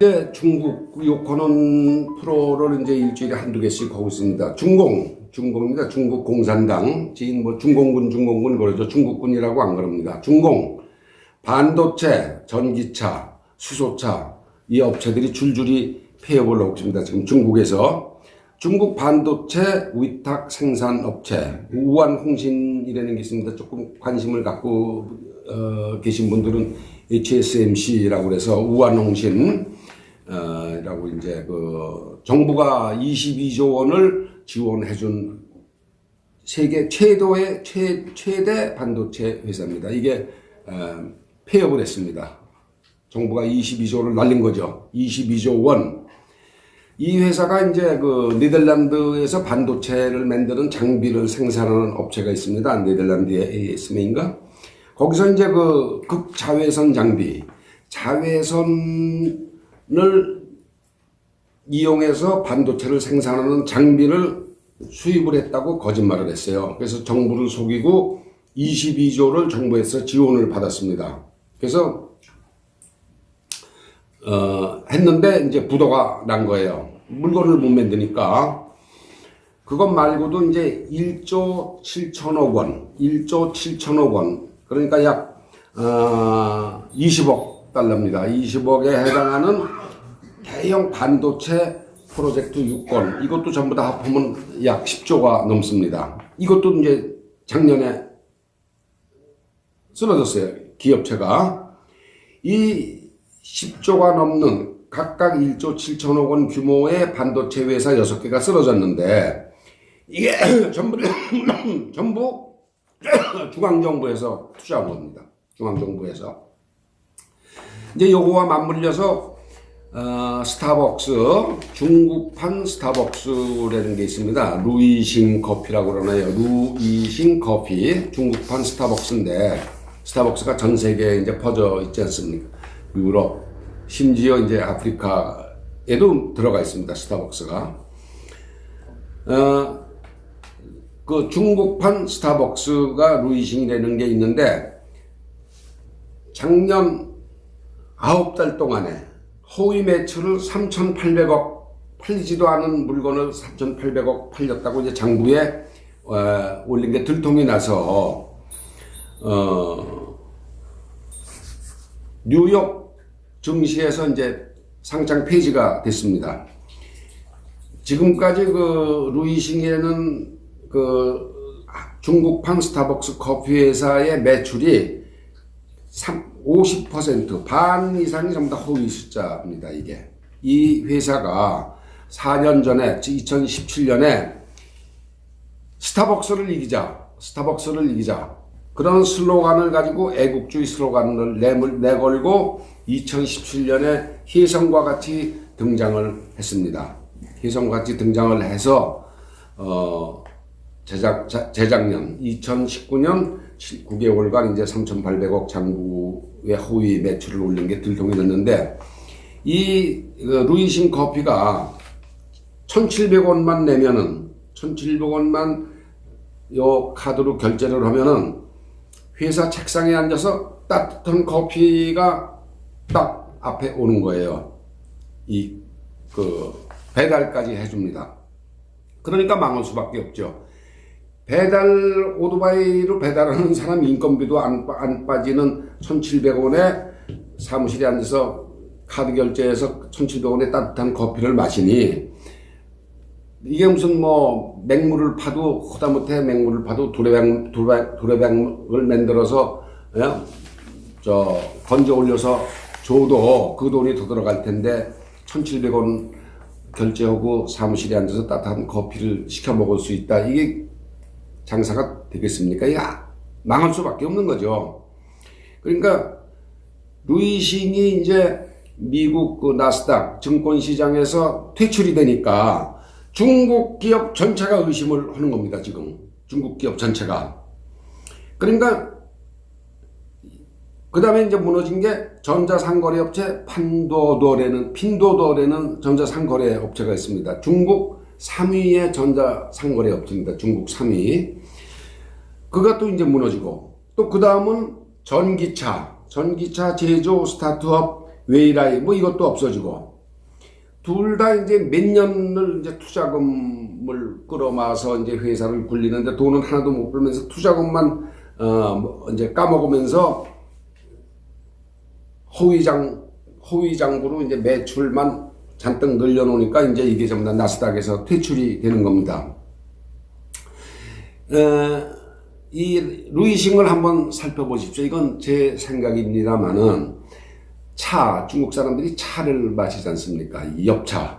이제 중국 요코는 프로를 이제 일주일에 한두 개씩 하고 있습니다. 중공, 중공입니다. 중국 공산당. 지금 뭐 중공군, 중공군 그러죠. 중국군이라고 안 그럽니다. 중공, 반도체, 전기차, 수소차, 이 업체들이 줄줄이 폐업을 하고 있습니다. 지금 중국에서. 중국 반도체 위탁 생산 업체, 우한 홍신이라는 게 있습니다. 조금 관심을 갖고 어, 계신 분들은 HSMC라고 그래서 우한 홍신 어, 라고 이제 그 정부가 22조 원을 지원해 준 세계 최도의 최, 최대 반도체 회사입니다. 이게 어, 폐업을 했습니다. 정부가 22조를 날린 거죠. 22조 원. 이 회사가 이제 그 네덜란드에서 반도체를 만드는 장비를 생산하는 업체가 있습니다. 네덜란드의 ASM인가? 거기서 이제 그 극자외선 장비, 자외선 을 이용해서 반도체를 생산하는 장비를 수입을 했다고 거짓말을 했어요. 그래서 정부를 속이고 22조를 정부에서 지원을 받았습니다. 그래서 어, 했는데 이제 부도가 난 거예요. 물건을 못 만드니까. 그것 말고도 이제 1조 7천억 원, 1조 7천억 원, 그러니까 약, 어, 20억 달러입니다. 20억에 해당하는 대형 반도체 프로젝트 6건, 이것도 전부 다 합하면 약 10조가 넘습니다. 이것도 이제 작년에 쓰러졌어요. 기업체가. 이 10조가 넘는 각각 1조 7천억 원 규모의 반도체 회사 6개가 쓰러졌는데 이게 전부 전부 중앙정부에서 투자한 겁니다. 중앙정부에서 이제 요거와 맞물려서 어, 스타벅스 중국판 스타벅스라는 게 있습니다. 루이싱 커피라고 그러나요? 루이싱 커피 중국판 스타벅스인데 스타벅스가 전 세계에 이제 퍼져 있지 않습니까? 유럽 심지어 이제 아프리카에도 들어가 있습니다. 스타벅스가 어, 그 중국판 스타벅스가 루이싱이라는 게 있는데 작년 9달 동안에 허위 매출을 3,800억 팔리지도 않은 물건을 3,800억 팔렸다고 이제 장부에 어, 올린 게 들통이 나서 어, 뉴욕 증시에서 이제 상장 폐지가 됐습니다. 지금까지 그 루이싱에는 그 중국판 스타벅스 커피 회사의 매출이 50%반 이상이 전부 다 허위 숫자입니다. 이게 이 회사가 4년 전에 2017년에 스타벅스를 이기자, 스타벅스를 이기자 그런 슬로건을 가지고 애국주의 슬로건을 내걸고 2017년에 혜성과 같이 등장을 했습니다. 혜성과 같이 등장을 해서 어, 재작, 재작년 2019년 9개월간 이제 3,800억 장부의 허위 매출을 올린 게 들통이 났는데 이그 루이싱 커피가 1,700원만 내면은 1,700원만 요 카드로 결제를 하면은 회사 책상에 앉아서 따뜻한 커피가 딱 앞에 오는 거예요. 이 그 배달까지 해줍니다. 그러니까 망할 수밖에 없죠. 배달 오토바이로 배달하는 사람 인건비도 안, 안 빠지는 1,700원에 사무실에 앉아서 카드 결제해서 1,700원에 따뜻한 커피를 마시니 이게 무슨 뭐 맹물을 파도 호다못해 맹물을 파도 두레방 두레, 두레방을 만들어서 예? 저 건져 올려서 줘도 그 돈이 더 들어갈 텐데 1,700원 결제하고 사무실에 앉아서 따뜻한 커피를 시켜 먹을 수 있다. 이게 장사가 되겠습니까? 야, 망할 수밖에 없는 거죠. 그러니까 루이싱이 이제 미국 그 나스닥 증권 시장에서 퇴출이 되니까 중국 기업 전체가 의심을 하는 겁니다, 지금. 중국 기업 전체가. 그러니까 그 다음에 이제 무너진 게 전자상거래 업체 판도도라는, 핀도도라는 전자상거래 업체가 있습니다. 중국 3위의 전자상거래 업체입니다. 중국 3위. 그가 또 이제 무너지고, 또 그 다음은 전기차, 전기차 제조 스타트업 웨이라이 뭐 이것도 없어지고 둘 다 이제 몇 년을 이제 투자금을 끌어마서 이제 회사를 굴리는데 돈은 하나도 못 벌면서 투자금만 어뭐 이제 까먹으면서 허위장 허위장부로 이제 매출만 잔뜩 늘려놓으니까 이제 이게 전부 다 나스닥에서 퇴출이 되는 겁니다. 어, 이 루이싱을 한번 살펴보십시오. 이건 제 생각입니다만은 차 중국 사람들이 차를 마시지 않습니까? 이 엽차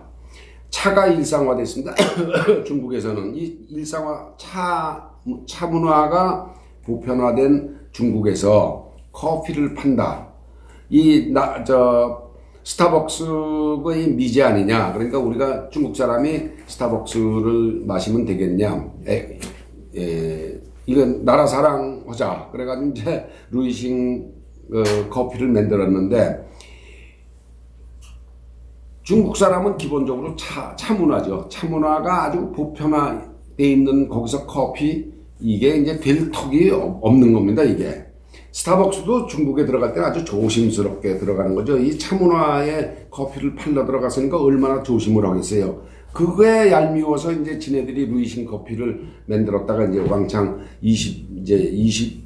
차가 일상화됐습니다. 중국에서는 이 일상화 차, 차 문화가 보편화된 중국에서 커피를 판다. 이, 나, 저, 스타벅스의 미제 아니냐. 그러니까 우리가 중국 사람이 스타벅스를 마시면 되겠냐. 에, 에, 이건 나라 사랑하자. 그래가지고 이제 루이싱 어, 커피를 만들었는데 중국 사람은 기본적으로 차, 차 문화죠. 차 문화가 아주 보편화돼 있는 거기서 커피 이게 이제 될 턱이 없- 없는 겁니다. 이게 스타벅스도 중국에 들어갈 때는 아주 조심스럽게 들어가는 거죠. 이 차 문화에 커피를 팔러 들어갔으니까 얼마나 조심을 하겠어요. 그거에 얄미워서 이제 지네들이 루이싱 커피를 만들었다가 이제 왕창 20 이제 20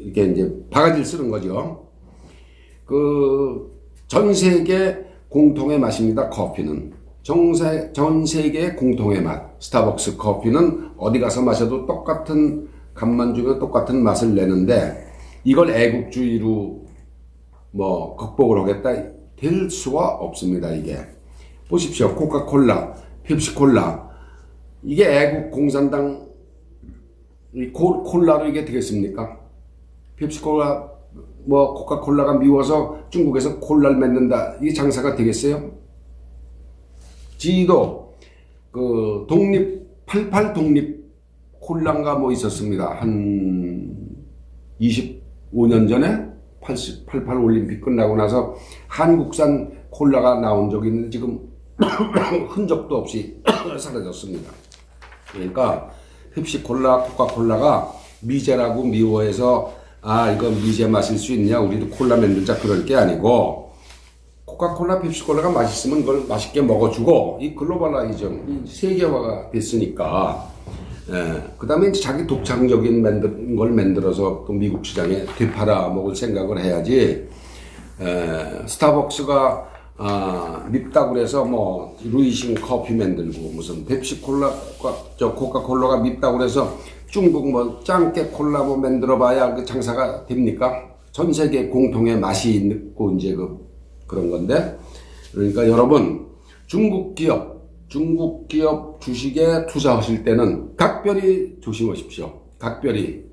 이렇게 이제 바가지를 쓰는 거죠. 그 전 세계 공통의 맛입니다. 커피는 정세, 전 세계 공통의 맛. 스타벅스 커피는 어디 가서 마셔도 똑같은 값만 주면 똑같은 맛을 내는데 이걸 애국주의로 뭐 극복을 하겠다 될 수가 없습니다. 이게 보십시오. 코카콜라, 펩시콜라 이게 애국 공산당 이 콜- 콜라로 이게 되겠습니까? 펩시콜라 뭐 코카콜라가 미워서 중국에서 콜라를 맺는다. 이게 장사가 되겠어요? 지도 그 독립 88 독립 콜라인가 뭐 있었습니다. 한 25년 전에 80, 88 올림픽 끝나고 나서 한국산 콜라가 나온 적이 있는데 지금 흔적도 없이 사라졌습니다. 그러니까 펩시콜라, 코카콜라가 미제라고 미워해서 아 이거 미제 마실 수 있냐 우리도 콜라 만들자 그럴 게 아니고 코카콜라, 펩시콜라가 맛있으면 그걸 맛있게 먹어주고 이 글로벌라이즘 이 세계화가 됐으니까 그 다음에 이제 자기 독창적인 만든 걸 만들어서 또 미국 시장에 되팔아 먹을 생각을 해야지. 에, 스타벅스가 아, 밉다고 그래서 뭐 루이싱 커피 만들고 무슨 펩시콜라 저 코카콜라가 밉다고 그래서 중국 뭐 짱깨 콜라 뭐 만들어 봐야 그 장사가 됩니까? 전 세계 공통의 맛이 있고 이제 그 그런 건데. 그러니까 여러분 중국 기업 중국 기업 주식에 투자하실 때는 각별히 조심하십시오. 각별히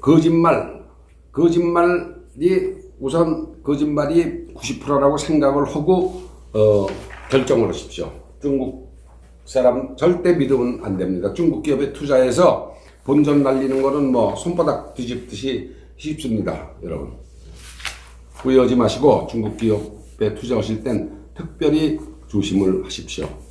거짓말 거짓말이 우선 거짓말이 90%라고 생각을 하고 어, 결정을 하십시오. 중국 사람 절대 믿으면 안 됩니다. 중국 기업에 투자해서 본전 날리는 거는 뭐 손바닥 뒤집듯이 쉽습니다, 여러분. 후회하지 마시고 중국 기업에 투자하실 땐 특별히 조심을 하십시오.